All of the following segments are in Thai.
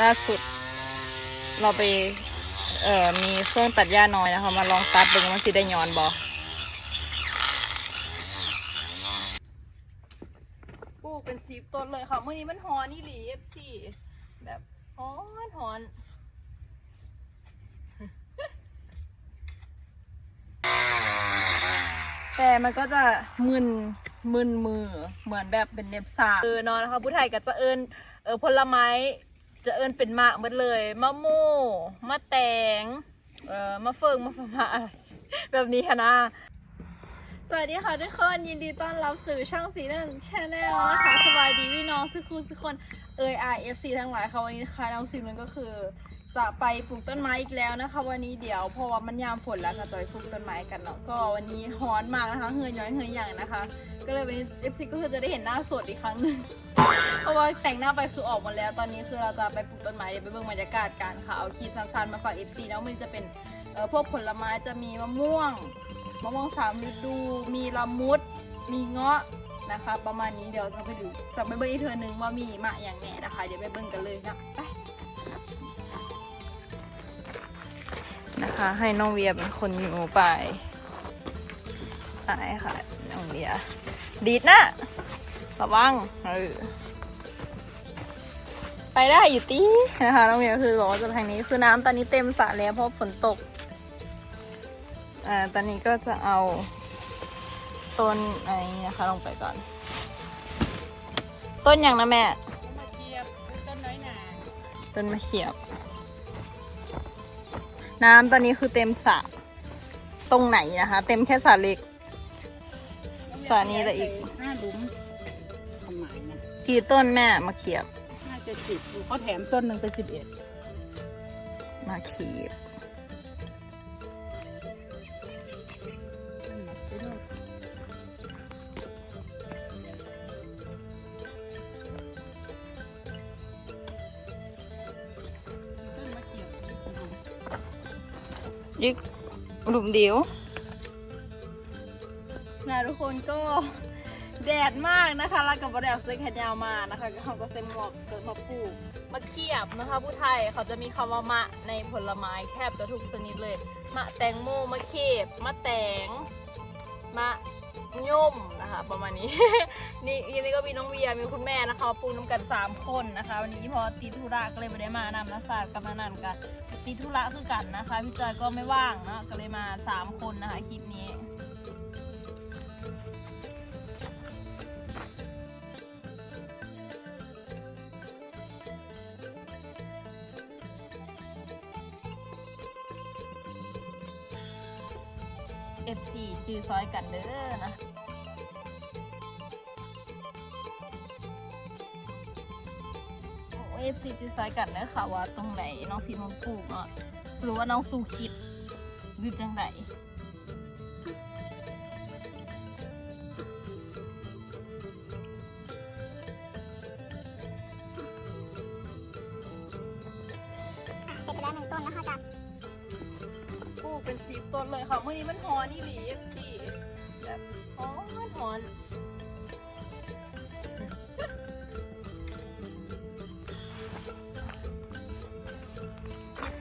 ล่าสุด เราไปเอ่อมีเครื่องตัดหญ้าน้อยนะคะมาลองตัดดูมันสิได้ย้อนบอปลูกเป็นสีต้นเลยค่ะเมื่อนี้มันฮอนนี่หลีเอฟซีแบบฮอนฮอนแต่มันก็จะมึนมึนมือเหมือนแบบเป็นเน็บสาเออเนอนนะคะผู้ไทยก็จะเอิญเออผลไม้ จะเอิญเป็นมะหมดเลยมะม่วมะแตงเอ่อมะเฟืองมะฝาอะไรแบบนี้ค่ะนะสวัสดีค่ะทุกคนยินดีต้อนรับสู่ช่องสีนั่นชาแนลนะคะสบายดีพี่น้องสุขุมทุกคนเอ่ย RFC ทั้งหลายค่ะวันนี้นะคะน้องสิมันก็คือ จะไปปลูกต้นไม้อีกแล้วนะคะ วันนี้เดี๋ยวเพราะว่ามันยามฝนแล้วค่ะจะไปปลูกต้นไม้กันเนาะก็วันนี้ฮ้อนมากนะคะเฮือนย้อยเฮือนอย่างนะคะ ก็เลยวันนี้ FC ก็คือจะได้เห็นหน้าสดอีกครั้งหนึ่ง เพราะว่าแต่งหน้าไปคือออกหมดแล้ว ตอนนี้คือเราจะไปปลูกต้นไม้เดี๋ยวไปเบิ่งบรรยากาศกันค่ะ เอาคลิปสั้นๆมาฝาก FC แล้วมันจะเป็นพวกผลไม้จะมีมะม่วง มะม่วงสามฤดู มีละมุด มีเงาะนะคะ ประมาณนี้เดี๋ยวจะไปดูจะไปเบิ่งอีกเทอนึงว่ามีมะอย่างแน่นะคะ เดี๋ยวไปเบิ่งกันเลยนะไปนะคะ ให้น้องเวียเป็นคนอยู่ไปไปค่ะน้องเวียดีดนะ ระวังเออไปได้อยู่ตีนะคะน้องเวียคือบอกว่าจะทางนี้คือน้ำตอนนี้เต็มสระแล้วเพราะฝนตก อ่าตอนนี้ก็จะเอาต้นไอ้นี้นะคะลงไปก่อน ต้นอย่างนะแม่มาเทียบต้นน้อยหนาต้นมะเขียบ น้ำตอนนี้คือเต็มสระตรงไหนนะคะ เต็มแค่สระเล็กสระนี้ละอีกห้าหลุม ความหมายนะกี่ต้นแม่มะเขียบ น่าจะสิบเขาแถมต้นหนึ่งเป็นสิบเอ็ดมะเขียบต้นมะเขียบยิกหลุมเดียวนะทุกคนก็ แดดมากนะคะแล้วกับบแดดเสื้อแขนยาวมานะคะ ก็เขาก็เต็มหมวกเกิดมาปลูกมะเขียบนะคะ ผู้ไทยเขาจะมีคำว่ามะในผลไม้แทบจะทุกชนิดเลย มะแตงโมมะเขียบมะแตงมะย่มนะคะ ประมาณนี้ นี่ทีนี้ก็มีน้องเวียมีคุณแม่นะคะปูน้ำกันสามคนนะคะ วันนี้พอตีธุระก็เลยไม่ได้มานำนะศาสตร์กับนานันกันตีธุระคือกันนะคะพี่จอยก็ไม่ว่างเนอะก็เลยมาสามคนนะคะคลิปนี้ F4 จือซอยกันเด้อนะเอฟซีจือซอยกันเด้อค่ะว่าตรงไหนน้องซีนนปลูกเนาะสรุปว่าน้องสูคิดหรือจังไหน อนนี่หลีเอฟซีแบบฮอนฮอน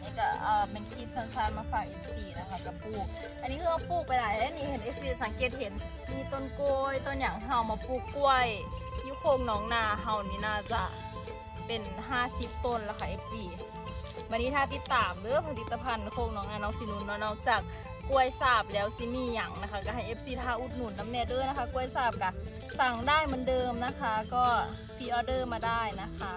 นี่ก็เอ่อเป็นคลิปสั้นๆมาฝาก FC นะคะกับปลูก อันนี้คือเอาปลูกไปหลายแล้วนี่เห็น FC สังเกตเห็นมีต้นกล้วยต้นอย่างเฮามาปลูกกล้วยยุโคงหน้องนาเฮานี่น่าจะเป็น50ต้นแล้วค่ะ FC วันนี้ถ้าติดตามเรื่องผลิตภัณฑ์โคงน้องนาน้องสินุนเนาะนอกจาก กล้วยสาบแล้วซิมีอย่างนะคะ ก็ให้ FC ทาอุดหนุนน้ำแน่เด้อนะคะ กล้วยสาบก็สั่งได้เหมือนเดิมนะคะ ก็พรีออเดอร์มาได้นะคะ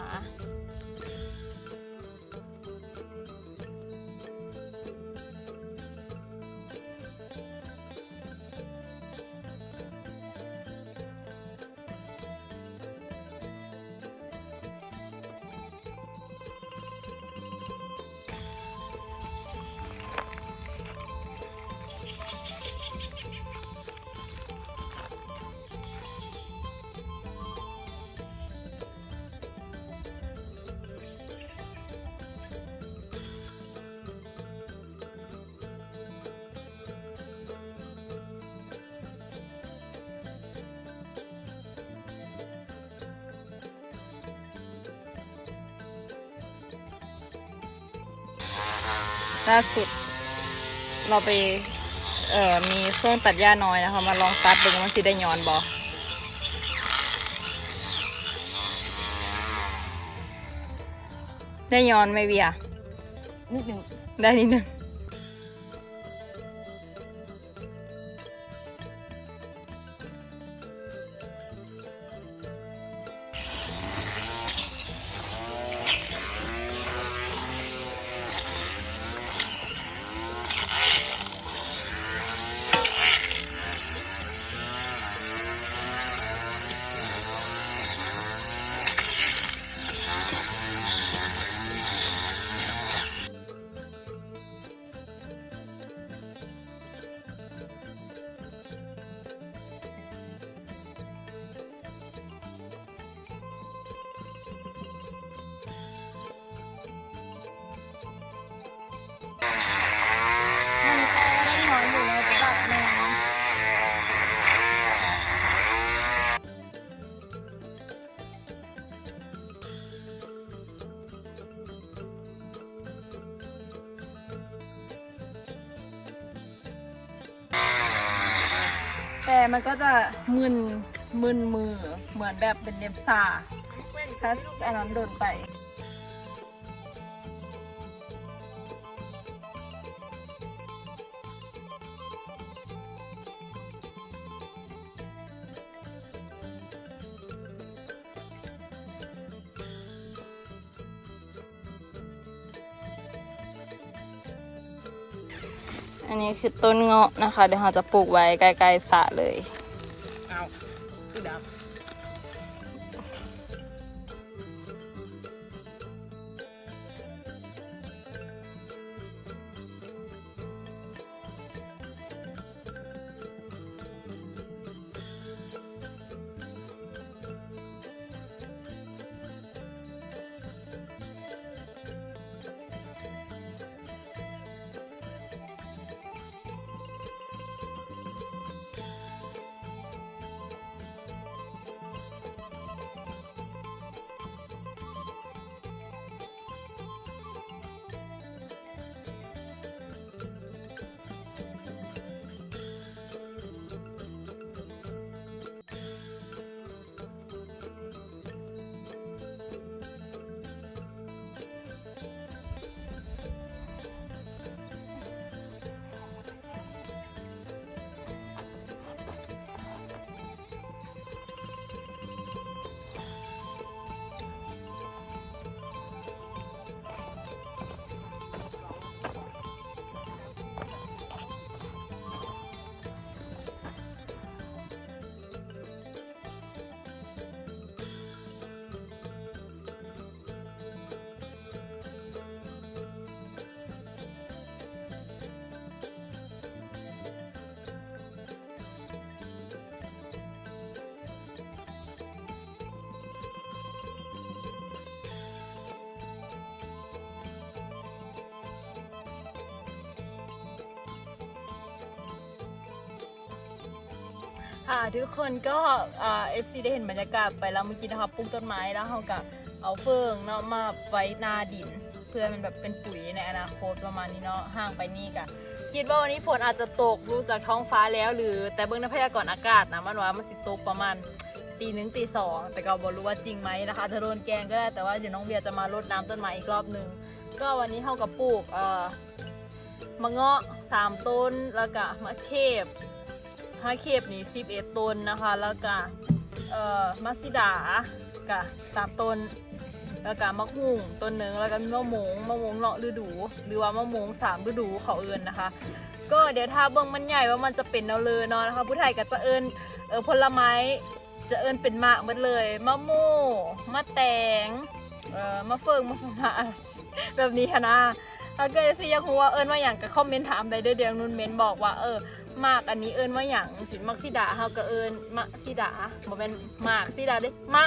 ล่าสุด เราไปเอ่อมีเครื่องตัดหญ้าน้อยนะคะ มาลองตัดดูว่ามันสิได้ย้อนบอได้ย้อนไหมเวียนิดหนึ่งได้นิดนึง มันก็จะมึนมึนมือเหมือนแบบเป็นเนบซาถ้าอันนั้นโดนไป อันนี้คือต้นเงาะนะคะ เดี๋ยวเราจะปลูกไว้ใกล้ๆสระเลย ค่ะทุกคนก็อ่าเอฟซีได้เห็นบรรยากาศไปแล้วเมื่อกี้นะคะปลูกต้นไม้แล้วเขากับเอาเฟืองเนาะมาไว้หนาดิน เพื่อมันแบบเป็นปุ๋ยในอนาคตประมาณนี้เนาะห่างไปนี่กะคิดว่าวันนี้ฝนอาจจะตกรู้จากท้องฟ้าแล้ว หรือแต่เบื้องในพยากรณ์อากาศนะมันว่ามันสิตกประมาณตีหนึ่งตีสองแต่ก็บอรู้ว่าจริงไหมนะคะจะโดนแกงก็ได้แต่ว่าเดี๋ยวน้องเบียร์จะมารดน้ำต้นไม้อีกรอบนึงก็วันนี้เขากับปลูกเอ่อมะเงาะสามต้นแล้วก็มะเขือ ห้าเคบนี่สิบเอ็ดต้นนะคะ แล้วก็เอ่อมัสซิดากะสามต้นแล้วก็มะฮุ่งต้นหนึ่งแล้วก็มีมะมงมะมงเลาะฤดู หรือว่ามะมงสามฤดูเขาเอิญนะคะ ก็เดี๋ยวถ้าเบิ่งมันใหญ่ว่ามันจะเป็นเอาเลยเนาะนะคะผู้ไทยก็จะเอิญเออผลไม้จะเอิญเป็นมากหมดเลยมะม่วงมะแตงเอ่อมะเฟืองมะฝรั่งแบบนี้ค่ะนะถ้าเกิดสิอยากรู้ว่าเอิญว่าอย่างก็คอมเมนต์ถามได้เด้อเดี๋ยวนุ่นเมนบอกว่าเออ มากอันนี้เอิญว่าอย่างสิมักซิดาเฮาก็เอิญมะซิดาบ่แม่นมากซิดาเด้มะ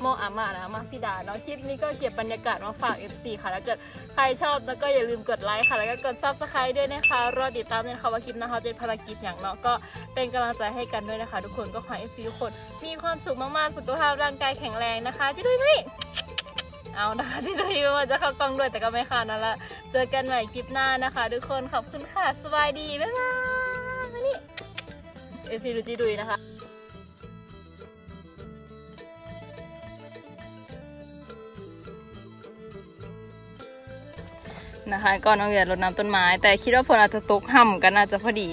โมอามานะมะซิดาเนาะคลิปนี้ก็เก็บบรรยากาศมาฝาก FC ค่ะแล้วเกิดใครชอบแล้วก็อย่าลืมกดไลค์ค่ะ แล้วก็กด Subscribe ด้วยนะคะรอติดตามด้วยนคะว่าคลิปนะคะจะเป็นภารกิจอย่างเนาะก็เป็นกำลังใจให้กันด้วยนะคะ ทุกคนก็ขอให้ FC ทุกคนมีความสุขมากๆสุขภาพร่างกายแข็งแรงนะคะจะด้วยไหมเอานะคะที่ดูที่ว่าจะเข้ากล้องด้วยแต่ก็ไม่ค่ะนั่นละเจอกันใหม่คลิปหน้านะคะ ทุกคนขอบคุณค่ะสบายดีบ๊ายบาย เอซีดูจีดุยนะคะ นะคะก่อนเอาเหยียดรดน้ำต้นไม้ แต่คิดว่าฝนอาจจะตกห่ำกันอาจจะพอดี